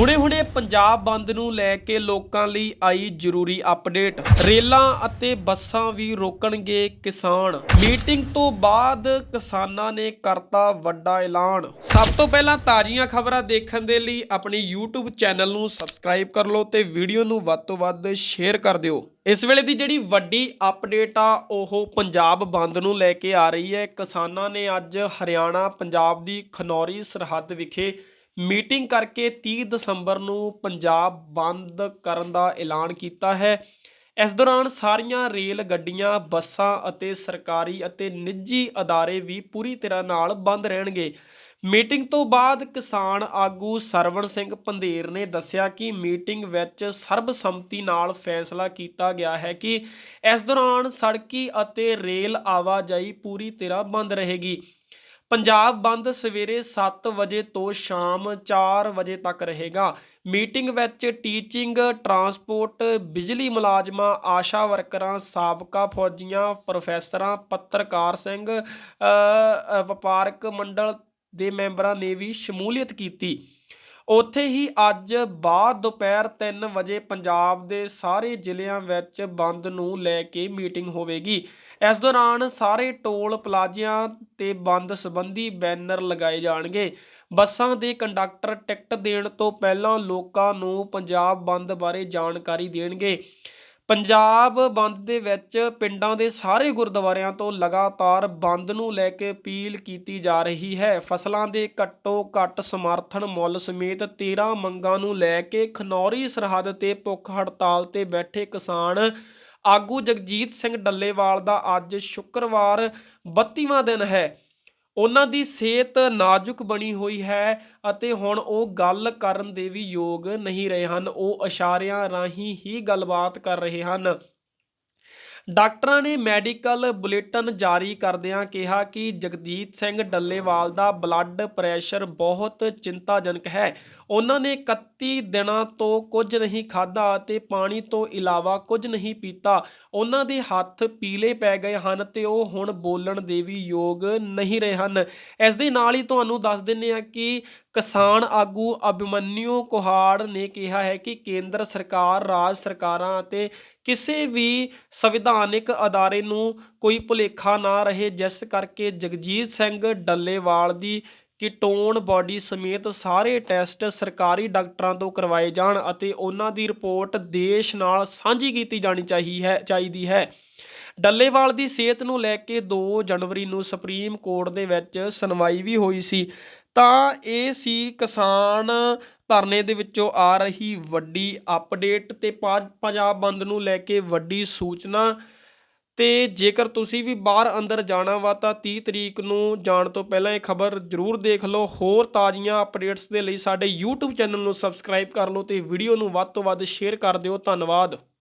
ਹੁਣੇ-ਹੁਣੇ ਪੰਜਾਬ ਬੰਦ ਨੂੰ ਲੈ ਕੇ ਲੋਕਾਂ ਲਈ ਆਈ ਜ਼ਰੂਰੀ ਅਪਡੇਟ। ਰੇਲਾਂ ਅਤੇ ਬੱਸਾਂ ਵੀ ਰੋਕਣਗੇ ਕਿਸਾਨ। ਮੀਟਿੰਗ ਤੋਂ ਬਾਅਦ ਕਿਸਾਨਾਂ ਨੇ ਕਰਤਾ ਵੱਡਾ ਐਲਾਨ। ਸਭ ਤੋਂ ਪਹਿਲਾਂ ਤਾਜ਼ੀਆਂ ਖਬਰਾਂ ਦੇਖਣ ਦੇ ਲਈ ਆਪਣੀ YouTube ਚੈਨਲ ਨੂੰ ਸਬਸਕ੍ਰਾਈਬ ਕਰ ਲਓ ਤੇ ਵੀਡੀਓ ਨੂੰ ਵੱਧ ਤੋਂ ਵੱਧ ਸ਼ੇਅਰ ਕਰ ਦਿਓ। ਇਸ ਵੇਲੇ ਦੀ ਜਿਹੜੀ ਵੱਡੀ ਅਪਡੇਟ ਆ, ਉਹ ਪੰਜਾਬ ਬੰਦ ਨੂੰ ਲੈ ਕੇ ਆ ਰਹੀ ਹੈ। ਕਿਸਾਨਾਂ ਨੇ ਅੱਜ ਹਰਿਆਣਾ, ਪੰਜਾਬ ਦੀ ਖਨੌਰੀ ਸਰਹੱਦ ਵਿਖੇ ਮੀਟਿੰਗ ਕਰਕੇ 30 ਦਸੰਬਰ ਨੂੰ ਪੰਜਾਬ ਬੰਦ ਕਰਨ ਦਾ ਐਲਾਨ ਕੀਤਾ ਹੈ। ਇਸ ਦੌਰਾਨ ਸਾਰੀਆਂ ਰੇਲ ਗੱਡੀਆਂ, ਬੱਸਾਂ ਅਤੇ ਸਰਕਾਰੀ ਅਤੇ ਨਿੱਜੀ ਅਦਾਰੇ ਵੀ ਪੂਰੀ ਤਰ੍ਹਾਂ ਨਾਲ ਬੰਦ ਰਹਿਣਗੇ। ਮੀਟਿੰਗ ਤੋਂ ਬਾਅਦ ਕਿਸਾਨ ਆਗੂ ਸਰਵਣ ਸਿੰਘ ਪੰਧੇਰ ਨੇ ਦੱਸਿਆ ਕਿ ਮੀਟਿੰਗ ਵਿੱਚ ਸਰਬਸੰਮਤੀ ਨਾਲ ਫੈਸਲਾ ਕੀਤਾ ਗਿਆ ਹੈ ਕਿ ਇਸ ਦੌਰਾਨ ਸੜਕੀ ਅਤੇ ਰੇਲ ਆਵਾਜਾਈ ਪੂਰੀ ਤਰ੍ਹਾਂ ਬੰਦ ਰਹੇਗੀ। ਪੰਜਾਬ ਬੰਦ ਸਵੇਰੇ 7 ਵਜੇ ਤੋਂ ਸ਼ਾਮ 4 ਵਜੇ ਤੱਕ ਰਹੇਗਾ। ਮੀਟਿੰਗ ਵਿੱਚ ਟੀਚਿੰਗ, ਟਰਾਂਸਪੋਰਟ, ਬਿਜਲੀ ਮੁਲਾਜ਼ਮਾਂ, ਆਸ਼ਾ ਵਰਕਰਾਂ, ਸਾਬਕਾ ਫੌਜੀਆਂ, ਪ੍ਰੋਫੈਸਰਾਂ, ਪੱਤਰਕਾਰ ਸਿੰਘ ਵਪਾਰਕ ਮੰਡਲ ਦੇ ਮੈਂਬਰਾਂ ਨੇ ਵੀ ਸ਼ਮੂਲੀਅਤ ਕੀਤੀ। ਉੱਥੇ ਹੀ ਅੱਜ ਬਾਅਦ ਦੁਪਹਿਰ 3 ਵਜੇ ਪੰਜਾਬ ਦੇ ਸਾਰੇ ਜ਼ਿਲ੍ਹਿਆਂ ਵਿੱਚ ਬੰਦ ਨੂੰ ਲੈ ਕੇ ਮੀਟਿੰਗ ਹੋਵੇਗੀ। ਇਸ ਦੌਰਾਨ ਸਾਰੇ ਟੋਲ ਪਲਾਜ਼ਿਆਂ ਤੇ ਬੰਦ ਸੰਬੰਧੀ ਬੈਨਰ ਲਗਾਏ ਜਾਣਗੇ। ਬੱਸਾਂ ਦੇ ਕੰਡਕਟਰ ਟਿਕਟ ਦੇਣ ਤੋਂ ਪਹਿਲਾਂ ਲੋਕਾਂ ਨੂੰ ਪੰਜਾਬ ਬੰਦ ਬਾਰੇ ਜਾਣਕਾਰੀ ਦੇਣਗੇ। ਪੰਜਾਬ ਬੰਦ ਦੇ ਵਿੱਚ ਪਿੰਡਾਂ ਦੇ ਸਾਰੇ ਗੁਰਦੁਆਰਿਆਂ ਤੋਂ ਲਗਾਤਾਰ ਬੰਦ ਨੂੰ ਲੈ ਕੇ ਅਪੀਲ ਕੀਤੀ ਜਾ ਰਹੀ ਹੈ। ਫਸਲਾਂ ਦੇ ਘੱਟੋ ਘੱਟ ਸਮਰਥਨ ਮੁੱਲ ਸਮੇਤ 13 ਮੰਗਾਂ ਨੂੰ ਲੈ ਕੇ ਖਨੌਰੀ ਸਰਹੱਦ ਤੇ ਭੁੱਖ ਹੜਤਾਲ ਤੇ ਬੈਠੇ ਕਿਸਾਨ ਆਗੂ ਜਗਜੀਤ ਸਿੰਘ ਡੱਲੇਵਾਲ ਦਾ ਅੱਜ ਸ਼ੁੱਕਰਵਾਰ 32ਵਾਂ ਦਿਨ ਹੈ। ਉਹਨਾਂ ਦੀ ਸਿਹਤ ਨਾਜ਼ੁਕ ਬਣੀ ਹੋਈ ਹੈ ਅਤੇ ਹੁਣ ਉਹ ਗੱਲ ਕਰਨ ਦੇ ਵੀ ਯੋਗ ਨਹੀਂ ਰਹੇ ਹਨ। ਉਹ ਇਸ਼ਾਰਿਆਂ ਰਾਹੀਂ ਹੀ ਗੱਲਬਾਤ ਕਰ ਰਹੇ ਹਨ। ਡਾਕਟਰਾਂ ਨੇ ਮੈਡੀਕਲ ਬੁਲੇਟਿਨ ਜਾਰੀ ਕਰਦਿਆਂ ਕਿਹਾ ਕਿ ਜਗਦੀਤ ਸਿੰਘ ਡੱਲੇਵਾਲ ਦਾ ਬਲੱਡ ਪ੍ਰੈਸ਼ਰ ਬਹੁਤ ਚਿੰਤਾਜਨਕ ਹੈ। ਉਹਨਾਂ ਨੇ 31 ਦਿਨਾਂ ਤੋਂ ਕੁਝ ਨਹੀਂ ਖਾਧਾ ਅਤੇ ਪਾਣੀ ਤੋਂ ਇਲਾਵਾ ਕੁਝ ਨਹੀਂ ਪੀਤਾ। ਉਹਨਾਂ ਦੇ ਹੱਥ ਪੀਲੇ ਪੈ ਗਏ ਹਨ ਤੇ ਉਹ ਹੁਣ ਬੋਲਣ ਦੇ ਵੀ ਯੋਗ ਨਹੀਂ ਰਹੇ ਹਨ। ਇਸ ਦੇ ਨਾਲ ਹੀ ਤੁਹਾਨੂੰ ਦੱਸ ਦਿੰਨੇ ਆ ਕਿ ਕਿਸਾਨ ਆਗੂ ਅਭਿਮਨਿਊ ਕੁਹਾੜ ਨੇ ਕਿਹਾ ਹੈ ਕਿ ਕੇਂਦਰ ਸਰਕਾਰ, ਰਾਜ ਸਰਕਾਰਾਂ ਅਤੇ ਕਿਸੇ ਵੀ ਸੰਵਿਧਾਨਿਕ ਅਦਾਰੇ ਨੂੰ ਕੋਈ ਭੁਲੇਖਾ ਨਾ ਰਹੇ, ਜਿਸ ਕਰਕੇ ਜਗਜੀਤ ਸਿੰਘ ਡੱਲੇਵਾਲ ਦੀ ਕੀਟੋਨ ਬਾਡੀ ਸਮੇਤ ਸਾਰੇ ਟੈਸਟ ਸਰਕਾਰੀ ਡਾਕਟਰਾਂ ਤੋਂ ਕਰਵਾਏ ਜਾਣ ਅਤੇ ਉਹਨਾਂ ਦੀ ਰਿਪੋਰਟ ਦੇਸ਼ ਨਾਲ ਸਾਂਝੀ ਕੀਤੀ ਜਾਣੀ ਚਾਹੀ ਹੈ, ਚਾਹੀਦੀ ਹੈ। ਡੱਲੇਵਾਲ ਦੀ ਸਿਹਤ ਨੂੰ ਲੈ ਕੇ 2 ਜਨਵਰੀ ਨੂੰ ਸੁਪਰੀਮ ਕੋਰਟ ਦੇ ਵਿੱਚ ਸੁਣਵਾਈ ਵੀ ਹੋਈ ਸੀ। ਤਾਂ ਇਹ ਸੀ ਕਿਸਾਨ ਧਰਨੇ ਦੇ ਵਿੱਚੋਂ ਆ ਰਹੀ ਵੱਡੀ ਅਪਡੇਟ ਤੇ ਪਾ- ਪੰਜਾਬ ਬੰਦ ਨੂੰ ਲੈ ਕੇ ਵੱਡੀ ਸੂਚਨਾ। ਤੇ ਜੇਕਰ ਤੁਸੀਂ ਵੀ ਬਾਹਰ ਅੰਦਰ ਜਾਣਾ ਵਾ ਤਾਂ 30 ਤਰੀਕ ਨੂੰ ਜਾਣ ਤੋਂ ਪਹਿਲਾਂ ਇਹ ਖਬਰ ਜ਼ਰੂਰ ਦੇਖ ਲਓ। ਹੋਰ ਤਾਜ਼ੀਆਂ ਅਪਡੇਟਸ ਦੇ ਲਈ ਸਾਡੇ YouTube ਚੈਨਲ ਨੂੰ ਸਬਸਕ੍ਰਾਈਬ ਕਰ ਲਓ ਤੇ ਵੀਡੀਓ ਨੂੰ ਵੱਧ ਤੋਂ ਵੱਧ ਸ਼ੇਅਰ ਕਰ ਦਿਓ। ਧੰਨਵਾਦ।